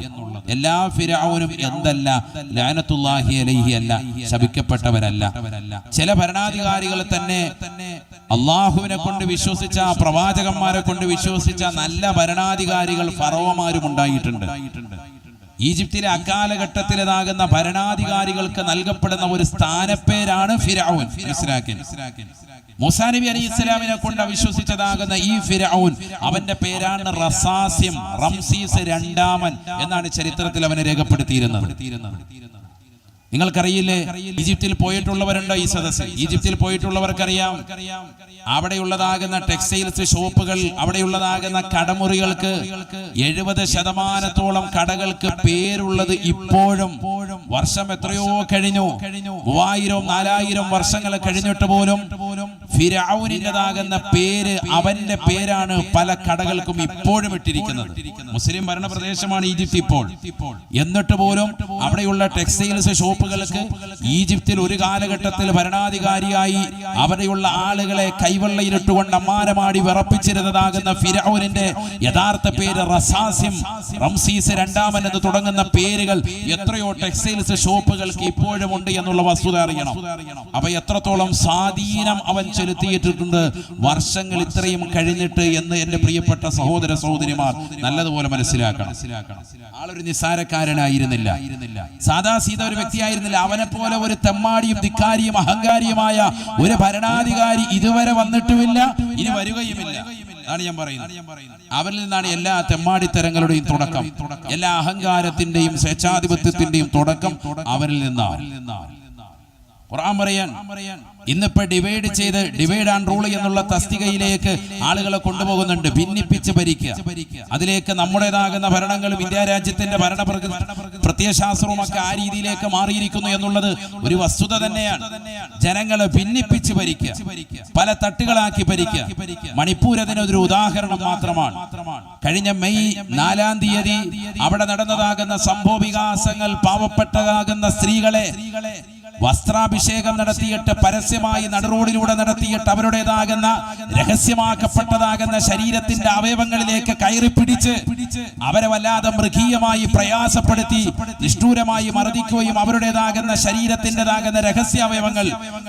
എല്ലാ ഫിരാവനും എന്തല്ല ലാനത്തുല്ലാഹി അലൈഹി അല്ല ശപിക്കപ്പെട്ടവരല്ല. ചില ഭരണാധികാരികൾ തന്നെ അള്ളാഹുവിനെ കൊണ്ട് വിശ്വസിച്ച പ്രവാചകന്മാരെ കൊണ്ട് വിശ്വസിച്ച നല്ല ഭരണാധികാരികൾ ഫറവമാരും ഉണ്ടായിട്ടുണ്ട്. ഈജിപ്തിലെ അക്കാലഘട്ടത്തിലേതാകുന്ന ഭരണാധികാരികൾക്ക് നൽകപ്പെടുന്ന ഒരു സ്ഥാനപ്പേരാണ് ഫിരൗൻ മനസ്സിലാക്കി മൂസാ അലി ഇസ്ലാമിനെ കൊണ്ട് അവിശ്വസിച്ചതാകുന്ന ഈ ഫിരൗൻ അവന്റെ പേരാണ് റസാസ്യം റംസീസ് രണ്ടാമൻ എന്നാണ് ചരിത്രത്തിൽ അവനെ രേഖപ്പെടുത്തിയിരുന്നത്. നിങ്ങൾക്കറിയില്ലേ? ഈജിപ്തിൽ പോയിട്ടുള്ളവരുണ്ടോ ഈ സദസ്സ്? ഈജിപ്തിൽ പോയിട്ടുള്ളവർക്കറിയാം. അവിടെയുള്ളതാകുന്ന ടെക്സ്റ്റൈൽസ് ഷോപ്പുകൾ അവിടെയുള്ളതാകുന്ന കടമുറികൾക്ക് എഴുപത് ശതമാനത്തോളം കടകൾക്ക് പേരുള്ളത് ഇപ്പോഴും വർഷം എത്രയോ കഴിഞ്ഞു. മൂവായിരം നാലായിരം വർഷങ്ങൾ കഴിഞ്ഞിട്ട് പോലും ഫിരൗനിന്റെതാകുന്ന പേര് അവന്റെ പേരാണ് പല കടകൾക്കും ഇപ്പോഴും ഇട്ടിരിക്കുന്നത്. മുസ്ലിം ഭരണ പ്രദേശമാണ് ഈജിപ്ത് ഇപ്പോൾ. എന്നിട്ട് പോലും അവിടെയുള്ള ടെക്സ്റ്റൈൽസ് ഷോപ്പുകൾക്ക് ഈജിപ്തിൽ ഒരു കാലഘട്ടത്തിൽ ഭരണാധികാരിയായി അവിടെയുള്ള ആളുകളെ കൈവെള്ളയിലിട്ടുകൊണ്ട് അമ്മാനമാടി വിറപ്പിച്ചിരുന്നതാകുന്ന ഫിരാവുനിന്റെ യഥാർത്ഥ പേര് റസാസിം. റംസീസ് രണ്ടാമൻ എന്ന് തുടങ്ങുന്ന പേരുകൾ എത്രയോ ടെക്സ്റ്റൈൽസ് ഷോപ്പുകൾക്ക് ഇപ്പോഴും ഉണ്ട് എന്നുള്ള വസ്തുത അറിയണം. അപ്പൊ എത്രത്തോളം സ്വാധീനം അവൻ ചെലുത്തിയിട്ടുണ്ട് വർഷങ്ങൾ ഇത്രയും കഴിഞ്ഞിട്ട് എന്ന് എന്റെ പ്രിയപ്പെട്ട സഹോദര സഹോദരിമാർ നല്ലതുപോലെ മനസ്സിലാക്കണം. ആളൊരു നിസാരക്കാരനായിരുന്നില്ല സാദാ സീത ഒരു വ്യക്തിയായിരുന്നില്ല. അവനെ പോലെ ഒരു തെമ്മാടിയും ധിക്കാരിയും അഹങ്കാരിയുമായ ഒരു ഭരണാധികാരി ഇതുവരെ വന്നിട്ടുമില്ല. ഇനി വരികയുമില്ല. അതാണ് ഞാൻ പറയുന്നത്. അവരിൽ നിന്നാണ് എല്ലാ തെമ്മാടിത്തരങ്ങളുടെയും തുടക്കം. എല്ലാ അഹങ്കാരത്തിന്റെയും സ്വേച്ഛാധിപത്യത്തിന്റെയും തുടക്കം അവരിൽ നിന്നാണ്. ഖുർആൻ പറയാൻ ഇന്നിപ്പോ ഡിവൈഡ് ചെയ്ത് ഡിവൈഡ് ആൻഡ് റൂൾ എന്നുള്ള തസ്തികയിലേക്ക് ആളുകളെ കൊണ്ടുപോകുന്നുണ്ട്. ഭിന്നിപ്പിച്ച് ഭരിക്കുക. അതിലേക്ക് നമ്മുടേതാകുന്ന ഭരണങ്ങളും വിദ്യാരാജ്യത്തിന്റെ രാജ്യത്തിന്റെ ഭരണ പ്രത്യയശാസ്ത്രവും ഒക്കെ ആ രീതിയിലേക്ക് മാറിയിരിക്കുന്നു എന്നുള്ളത് ഒരു വസ്തുത തന്നെയാണ്. ജനങ്ങളെ ഭിന്നിപ്പിച്ച് ഭരിക്കുക. പല തട്ടുകളാക്കി ഭരിക്കുക. മണിപ്പൂർ അതിനൊരു ഉദാഹരണം മാത്രമാണ്. കഴിഞ്ഞ മെയ് നാലാം തീയതി അവിടെ നടന്നതാകുന്ന സംഭവ വികാസങ്ങൾ പാവപ്പെട്ടതാകുന്ന സ്ത്രീകളെ വസ്ത്രാഭിഷേകം നടത്തിയിട്ട് പരസ്യമായി നടുറോഡിലൂടെ നടത്തിയിട്ട് അവരുടേതാകുന്ന രഹസ്യമാക്കപ്പെട്ടതാകുന്ന ശരീരത്തിന്റെ അവയവങ്ങളിലേക്ക് കയറി പിടിച്ച് അവരെ വല്ലാതെ മൃഗീയമായി പ്രയാസപ്പെടുത്തി നിഷ്ഠൂരമായി മർദ്ദിക്കുകയും അവരുടേതാകുന്ന ശരീരത്തിന്റെതാകുന്ന രഹസ്യ അവയവങ്ങൾ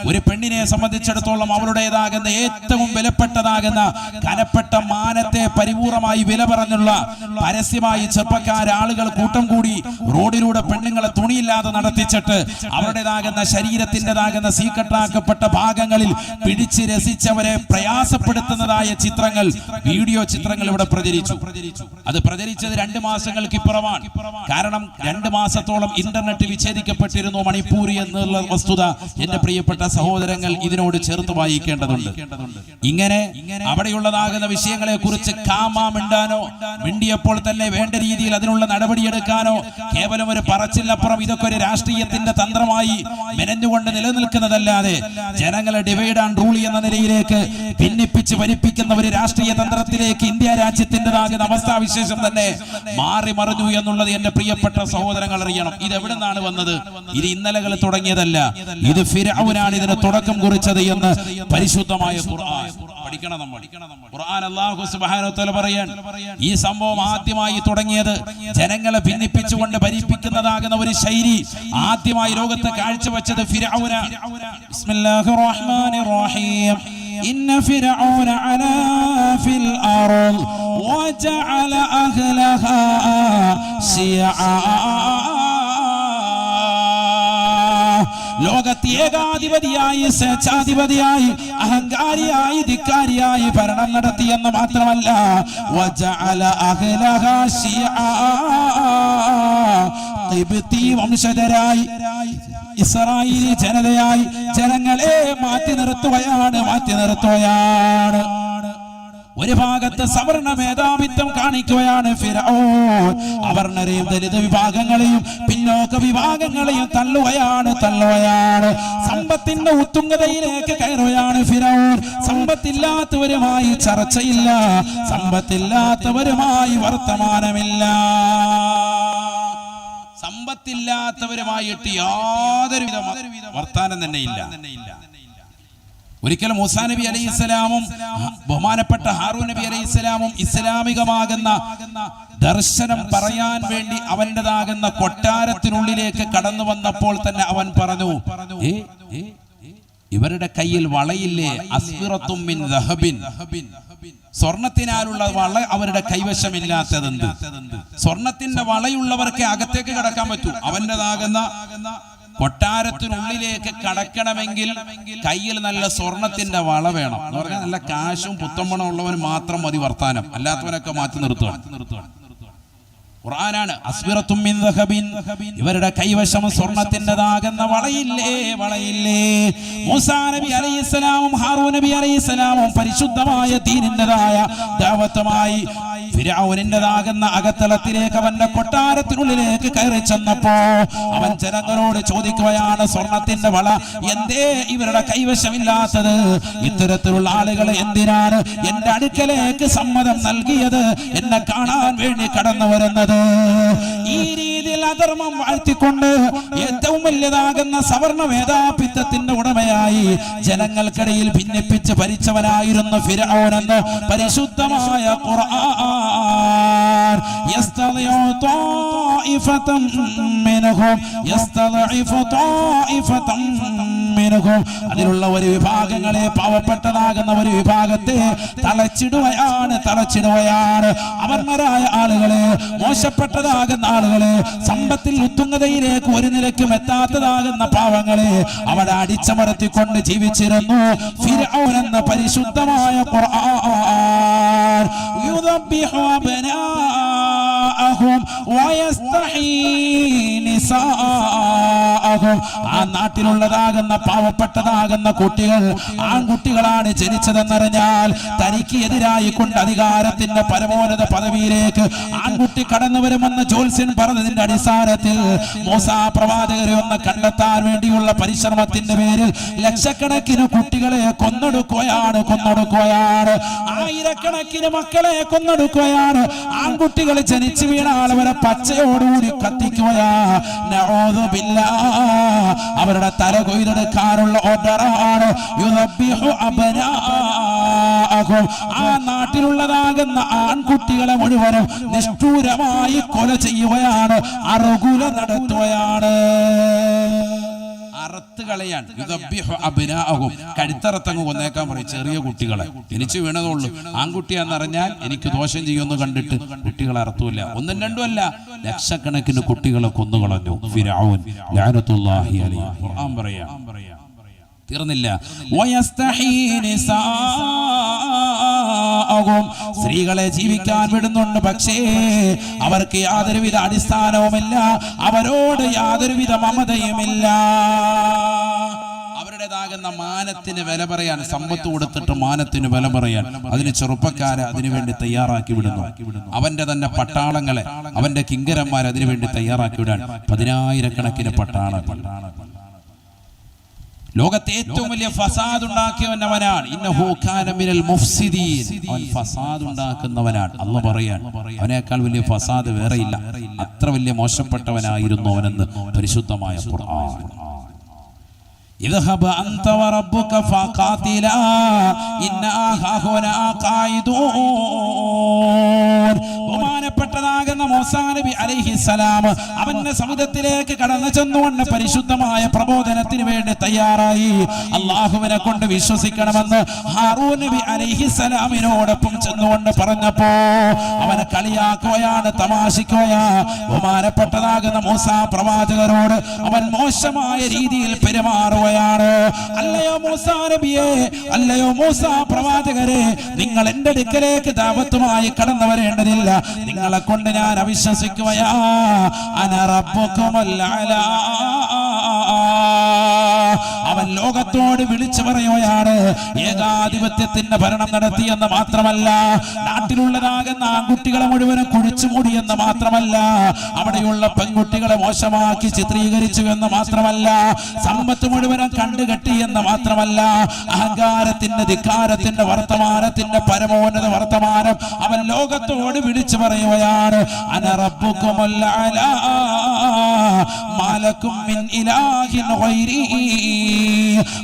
ഒരു പെണ്ണിനെ സംബന്ധിച്ചിടത്തോളം അവരുടേതാകുന്ന ഏറ്റവും വിലപ്പെട്ടതാകുന്ന കനപ്പെട്ട മാനത്തെ പരിപൂർണമായി വില പറഞ്ഞുള്ള പരസ്യമായി ചെറുപ്പക്കാരാളുകൾ കൂട്ടം കൂടി റോഡിലൂടെ പെണ്ണുങ്ങളെ തുണിയില്ലാതെ നടത്തിച്ചിട്ട് അവരുടേതാകുന്ന ശരീരത്തിന്റെതാകുന്ന സീക്കട്ടാക്കപ്പെട്ട ഭാഗങ്ങളിൽ പിടിച്ച് രസിച്ചവരെ പ്രയാസപ്പെടുത്തുന്നതായ ചിത്രങ്ങൾ വീഡിയോ ചിത്രങ്ങൾ ഇവിടെ പ്രചരിച്ചു. അത് പ്രചരിച്ചത് രണ്ട് മാസങ്ങൾക്ക് ഇപ്പുറമാണ്. കാരണം രണ്ട് മാസത്തോളം ഇന്റർനെറ്റ് വിച്ഛേദിക്കപ്പെട്ടിരുന്നു മണിപ്പൂർ എന്നുള്ള വസ്തുത എന്റെ പ്രിയപ്പെട്ട സഹോദരങ്ങൾ ഇതിനോട് ചേർത്ത് വായിക്കേണ്ടതുണ്ട്. ഇങ്ങനെ അവിടെയുള്ളതാകുന്ന വിഷയങ്ങളെ കുറിച്ച് കാമാ മിണ്ടാനോ മിണ്ടിയപ്പോൾ തന്നെ വേണ്ട രീതിയിൽ അതിനുള്ള നടപടിയെടുക്കാനോ കേവലം ഒരു പറച്ചിലപ്പുറം ഇതൊക്കെ ഒരു രാഷ്ട്രീയത്തിന്റെ തന്ത്രമായി മെനഞ്ഞുകൊണ്ട് നിലനിൽക്കുന്നതല്ലാതെ ജനങ്ങളെ ഡിവൈഡ് ആൻഡ് റൂൾ എന്ന നിലയിലേക്ക് ഭിന്നിപ്പിച്ച് ഭരിപ്പിക്കുന്ന ഒരു രാഷ്ട്രീയ തന്ത്രത്തിലേക്ക് ഇന്ത്യ രാജ്യത്തിന്റെതാകുന്ന അവസ്ഥാവിശേഷം തന്നെ മാറി മറിഞ്ഞു എന്നുള്ളത് എന്റെ പ്രിയപ്പെട്ട സഹോദരങ്ങൾ അറിയണം. ഇത് എവിടെ നിന്നാണ് വന്നത്? ഇത് ഇന്നലകൾ തുടങ്ങിയതല്ല. ഇത് ഫിരാവുനാണ് ഇതിന് തുടക്കം കുറിച്ചത് എന്ന് പരിശുദ്ധമായ ഖുർആൻ. പഠിക്കണം നമ്മൾ ഖുർആൻ അല്ലാഹു സുബ്ഹാനഹു വതആല പറയാൻ ഈ സംഭവം ആദ്യമായി തുടങ്ങിയത് ജനങ്ങളെ ഭിന്നിപ്പിച്ചുകൊണ്ട് ഭരിപ്പിക്കുന്നതാകുന്ന ഒരു ശൈലി ആദ്യമായി ലോകത്ത് കാഴ്ചവെച്ചത് ഫിരൗന ബിസ്മില്ലാഹിർ റഹ്മാനിർ റഹീം إن فرعون علا في الأرض وجعل أهلها شيعا ലോകത്ത് ഏകാധിപതിയായി സ്വേച്ഛാധിപതിയായി അഹങ്കാരിയായി ധിക്കാരിയായി ഭരണം നടത്തിയെന്ന് മാത്രമല്ല വംശജരായി ഇസ്രായേലി ജനതയായി ജനങ്ങളെ മാറ്റി നിർത്തുകയാണ് മാറ്റി നിർത്തുകയാണ് ഒരു ഭാഗത്ത് സവർണ മേധാവിത്വം കാണിക്കുകയാണ് അവർണരെയും ദലിത വിഭാഗങ്ങളെയും പിന്നോക്ക വിഭാഗങ്ങളെയും തള്ളുകയാണ് തള്ളുകയാണ്. സമ്പത്തിന്റെ ഉത്തുംഗതയിലേക്ക് കയറുകയാണ് ഫിറൗൻ സമ്പത്തില്ലാത്തവരുമായി ചർച്ചയില്ല സമ്പത്തില്ലാത്തവരുമായി വർത്തമാനമില്ല. സമ്പത്തില്ലാത്തവരുമായിട്ട് യാതൊരു വർത്താനം തന്നെ ഇല്ല ഒരിക്കൽ മൂസാ നബി അലൈഹി സ്വലാമും ബഹുമാനപ്പെട്ട ഹാറൂ നബി അലൈഹി സ്വലാമും ഇസ്ലാമികമാകുന്ന ദർശനം പറയാൻ വേണ്ടി അവന്റെതാകുന്ന കൊട്ടാരത്തിനുള്ളിലേക്ക് കടന്നു വന്നപ്പോൾ തന്നെ അവൻ പറഞ്ഞു "ഏ, ഏ, ഇവരുടെ കയ്യിൽ വളയില്ലേ? സ്വർണത്തിനാലുള്ള വള അവരുടെ കൈവശമില്ലാത്തതെന്ത്? സ്വർണത്തിന്റെ വളയുള്ളവർക്ക് അകത്തേക്ക് കടക്കാൻ പറ്റൂ. അവന്റെതാകുന്ന കൊട്ടാരത്തിനുള്ളിലേക്ക് കടക്കണമെങ്കിൽ കയ്യിൽ നല്ല സ്വർണത്തിന്റെ വള വേണം. എന്ന് പറഞ്ഞാൽ നല്ല കാശും പുത്തമ്പണം ഉള്ളവന് മാത്രം മതി വർത്താനം. അല്ലാത്തവനൊക്കെ മാറ്റി നിർത്തുകയാണ് ഖുർആനാണ്. അസ്ബിറത്തും മിൻ ദഹബിൻ. ഇവരുടെ കൈവശം സ്വർണത്തിന്റെതാകുന്ന വളയില്ലേ വളയില്ലേ. മൂസാ നബി അലൈഹിസ്സലാമും ഹാറൂൻ നബി അലൈഹിസ്സലാമും പരിശുദ്ധമായ ദീനിന്റെതായ ദാവത്തുമായി ഫിരാവുനിന്റെതാകുന്ന അകത്തളത്തിലേക്ക് അവന്റെ കൊട്ടാരത്തിനുള്ളിലേക്ക് കയറി ചെന്നപ്പോ അവൻ ജനങ്ങളോട് ചോദിക്കുകയാണ് സ്വർണത്തിന്റെ വള എന്തേ ഇവരുടെ കൈവശമില്ലാത്തത്? ഇത്തരത്തിലുള്ള ആളുകൾ എന്തിനാണ് എന്റെ അടുക്കലേക്ക് സമ്മതം നൽകിയത്? എന്നെ കാണാൻ വേണ്ടി കടന്നു വരുന്നത്? ഈ രീതിയിൽ അധർമ്മം വാഴ്ത്തിക്കൊണ്ട് ഏറ്റവും വലിയതാകുന്ന സവർണ വേദാപിത്തത്തിന്റെ ഉടമയായി ജനങ്ങൾക്കിടയിൽ ഭിന്നിപ്പിച്ച് ഭരിച്ചവനായിരുന്നു ഫിരൗനെന്ന് പരിശുദ്ധമായ ഖുർആൻ يستضيع طائفة منهم يستضعف طائفة മിനഹും അതിലുള്ള ഒരു വിഭാഗങ്ങളെ പാവപ്പെട്ടതാകുന്ന ഒരു വിഭാഗത്തെ തളച്ചിടുകയാണ് തളച്ചിടുകയാണ്. അമർമരായ ആളുകളെ മോശപ്പെട്ടതാകുന്ന ആളുകളെ സമ്പത്തിൽ ഉത്തുങ്ങതയിലേക്ക് ഒരു നിലയ്ക്കും എത്താത്തതാകുന്ന പാവങ്ങളെ അവിടെ അടിച്ചമർത്തിക്കൊണ്ട് ജീവിച്ചിരുന്നു. ഫിരൗൻ എന്ന പരിശുദ്ധമായ ഖുർആൻ. ആ നാട്ടിലുള്ളതാകുന്ന പാവപ്പെട്ടതാകുന്ന കുട്ടികൾ ആൺകുട്ടികളാണ് ജനിച്ചതെന്നറിഞ്ഞാൽ തനിക്ക് എതിരായി കൊണ്ട് അധികാരത്തിന്റെ പരമോന്നത പദവിയിലേക്ക് ആൺകുട്ടി കടന്നു വരുമെന്ന് ജോത്സ്യൻ പറഞ്ഞതിന്റെ അടിസ്ഥാനത്തിൽ മൂസാ പ്രവാചകരെ ഒന്ന് കണ്ടെത്താൻ വേണ്ടിയുള്ള പരിശ്രമത്തിന്റെ പേരിൽ ലക്ഷക്കണക്കിന് കുട്ടികളെ കൊന്നെടുക്കുകയാണ് കൊന്നെടുക്കുകയാണ്. ആയിരക്കണക്കിന് മക്കളെ കൊന്നെടുക്കുകയാണ്. ആൺകുട്ടികൾ ജനിച്ചു വീണാൽ അവരെ പച്ചയോടുകൂടി കത്തിക്കുകയാ. അവരുടെ തല കൊയ്തെടുക്കാനുള്ള ഓർഡറാണ്. ആ നാട്ടിലുള്ളതാകുന്ന ആൺകുട്ടികളെ മുഴുവനും നിഷ്ഠൂരമായി കൊല ചെയ്യുകയാണ് അറുകുല നടത്തുകയാണ് അറുത്ത് കളയാൻ അബ്നാഅഹും. കഴുത്തറുത്തങ്ങ് കൊന്നേക്കാൻ പറയും ചെറിയ കുട്ടികളെ. ജനിച്ചു വീണതുള്ളൂ ആൺകുട്ടിയാന്നറിഞ്ഞാൽ എനിക്ക് ദോഷം ചെയ്യുമെന്ന് കണ്ടിട്ട് കുട്ടികളെ അറുത്തൂല്ല. ഒന്നും രണ്ടും അല്ല ലക്ഷക്കണക്കിന് കുട്ടികളെ കൊന്നുകളഞ്ഞു. ഫിരാവുൻ പറയാ. തീർന്നില്ല. സ്ത്രീകളെ ജീവിക്കാൻ വിടുന്നുണ്ട്. പക്ഷേ അവർക്ക് യാതൊരുവിധ അടിസ്ഥാനവുമില്ല. അവരോട് യാതൊരുവിധ മമതയുമില്ല. അവരുടേതാകുന്ന മാനത്തിന് വില പറയാൻ സമ്പത്ത് കൊടുത്തിട്ട് മാനത്തിന് വില പറയാൻ അതിന് ചെറുപ്പക്കാരെ അതിനുവേണ്ടി തയ്യാറാക്കി വിടുന്നു. അവന്റെ തന്നെ പട്ടാളങ്ങളെ അവന്റെ കിങ്കരന്മാരെ അതിനുവേണ്ടി തയ്യാറാക്കി വിടാൻ പതിനായിരക്കണക്കിന് പട്ടാള ലോകത്തെ ഏറ്റവും വലിയ ഫസാദ് ഉണ്ടാക്കിയവൻ അവനാണ് ഇന്നഹു കാന മിനൽ മുഫ്സിദീൻ അവൻ ഫസാദ് ഉണ്ടാക്കുന്നവനാണ് അല്ല പറയാൻ അവനേക്കാൾ വലിയ ഫസാദ് വേറെയില്ല അത്ര വലിയ മോശപ്പെട്ടവനായിരുന്നു അവനെന്ന് പരിശുദ്ധമായ ഖുർആൻ اذهب أنت وربك فقاتلا إنا هاهنا قاعدون ബഹുമാനപ്പെട്ടതാകുന്ന മോസാനബി നബി സലാം അവന്റെ സമുദ്രത്തിലേക്ക് കടന്നു ചെന്നുകൊണ്ട് പരിശുദ്ധമായ പ്രബോധനത്തിന് വേണ്ടി തയ്യാറായി. അള്ളാഹുവിനെ കൊണ്ട് വിശ്വസിക്കണമെന്ന് ഹാറൂ നബി അലൈഹിസ്സലാമിനോടൊപ്പം ചെന്നുകൊണ്ട് പറഞ്ഞപ്പോ അവനെ കളിയാക്കുകയാണ് തമാശിക്കുകയാ. ബഹുമാനപ്പെട്ടതാകുന്ന മൂസാ പ്രവാചകരോട് അവൻ മോശമായ രീതിയിൽ പെരുമാറുകയാണ്. അല്ലയോ മൂസാ നബിയെ അല്ലയോ മൂസാ പ്രവാചകരെ നിങ്ങൾ എന്റെ അടുക്കലേക്ക് ദാപത്തുമായി കടന്നു വരേണ്ടതില്ല. നിങ്ങളെ കൊണ്ട് ഞാൻ അവിശ്വസിക്കുകയാ. അനറപ്പൊക്കമല്ല ലോകത്തോട് വിളിച്ചു പറയുകയാണ്. ഏകാധിപത്യത്തിന്റെ ഭരണം നടത്തിയെന്ന് മാത്രമല്ല നാട്ടിലുള്ളതാകുന്ന ആൺകുട്ടികളെ മുഴുവനും കുഴിച്ചു മൂടിയെന്ന് മാത്രമല്ല അവിടെയുള്ള പെൺകുട്ടികളെ മോശമാക്കി ചിത്രീകരിച്ചു എന്ന് മാത്രമല്ല സമ്പത്ത് മുഴുവനും കണ്ടുകെട്ടി എന്ന് മാത്രമല്ല അഹങ്കാരത്തിന്റെ ധിക്കാരത്തിന്റെ വർത്തമാനത്തിന്റെ പരമോന്നത വർത്തമാനം അവൻ ലോകത്തോട് വിളിച്ചു പറയുകയാണ്. അനറബുക്കുമല്ല മാലക്കും ഇലാഹിൻ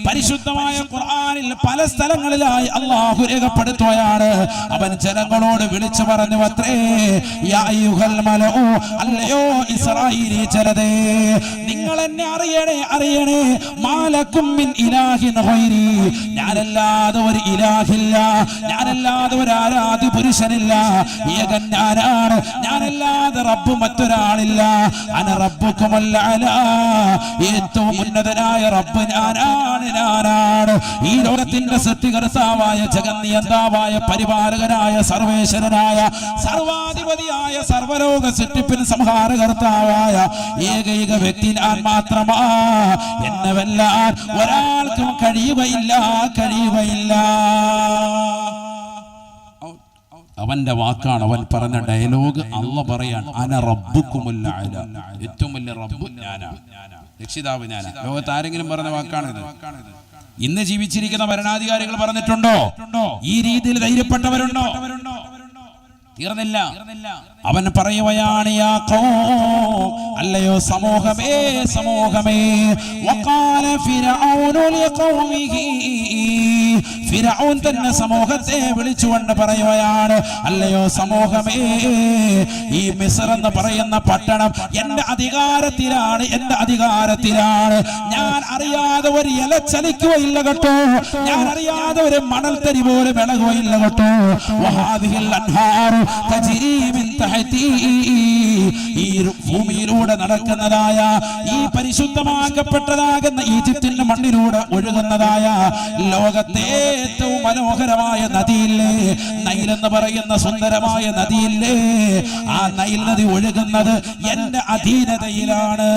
പരിശുദ്ധമായ ഖുർആനിൽ പല സ്ഥലങ്ങളിലായി അള്ളാഹു രേഖപ്പെടുത്തുകയാണ്. അവൻ ജനങ്ങളോട് വിളിച്ചു പറഞ്ഞു അത്രേ അല്ലയോ ഇസ്രായേലി ജനതേ നിങ്ങൾ എന്നെ അറിയണേ അറിയണേ മാലക്കും ഞാനല്ലാതെ ഒരു ഇലാഹില്ല ഞാനല്ലാതെ ഒരു ആരാധി പുരുഷനില്ല ഏകൻ ഞാനാണ് ഞാനല്ലാതെ റബ്ബ് മറ്റൊരാളില്ല അന റബ്ബുക്കുമല്ല ഏറ്റവും ഉന്നതനായ റബ്ബ് ഞാനാണ് ഈ ലോകത്തിന്റെ സത്യകർത്താവായ ജഗന്നിയന്താവായ പരിപാലകനായ സർവേശ്വരനായ സർവാധിപതിയായ സർവലോക സൃഷ്ടിപ്പിന് സംഹാരകർത്താവായ ഏകൈക വ്യക്തി മാത്രമാ. എന്നെ വെല്ലാൻ ഒരാൾക്കും കഴിയുകയില്ല കഴിയുകയില്ല. അവന്റെ വാക്കാണ് അവൻ പറഞ്ഞ ഡയലോഗ് അല്ല പറയാൻ അന റബ്ബുക്കുമല്ല ഏറ്റവും വലിയ റബ്ബ് ഞാനാണ്. രക്ഷിതാവ് ഞാനാ. ലോകത്ത് ആരെങ്കിലും പറഞ്ഞ വാക്കാണിത് ഇന്ന് ജീവിച്ചിരിക്കുന്ന ഭരണാധികാരികൾ പറഞ്ഞിട്ടുണ്ടോ? ഈ രീതിയിൽ ധൈര്യപ്പെട്ടവരുണ്ടോ? തീർന്നില്ല. അവൻ പറയുകയാണ് അല്ലയോ സമൂഹമേ സമൂഹമേ ഫിർഔൻ തന്നെ സമൂഹത്തെ വിളിച്ചുകൊണ്ട് പറയുകയാണ് അല്ലയോ സമൂഹമേ ഈ മിസ്ർ എന്ന് പറയുന്ന പട്ടണം എന്റെ അധികാരത്തിലാണ് എന്റെ അധികാരത്തിലാണ്. ഞാൻ അറിയാതെ ഒരു ഇല ചലിക്കുകയില്ല കേട്ടോ. ഞാൻ അറിയാതെ ഒരു മണൽത്തരി പോലും ഇളകുകയില്ല കേട്ടോ. ഈ ഭൂമിയിലൂടെ നടക്കുന്നതായ ഈ പരിശുദ്ധമാക്കപ്പെട്ടതാകുന്ന ഈജിപ്തിന്റെ മണ്ണിലൂടെ ഒഴുകുന്നതായ ലോകത്തെ ഏറ്റവും മനോഹരമായ നദിയില്ലേ? നൈൽ എന്ന് പറയുന്ന സുന്ദരമായ നദിയില്ലേ? ആ നൈൽ നദി ഒഴുകുന്നത് എന്റെ അധീനതയിലാണ്.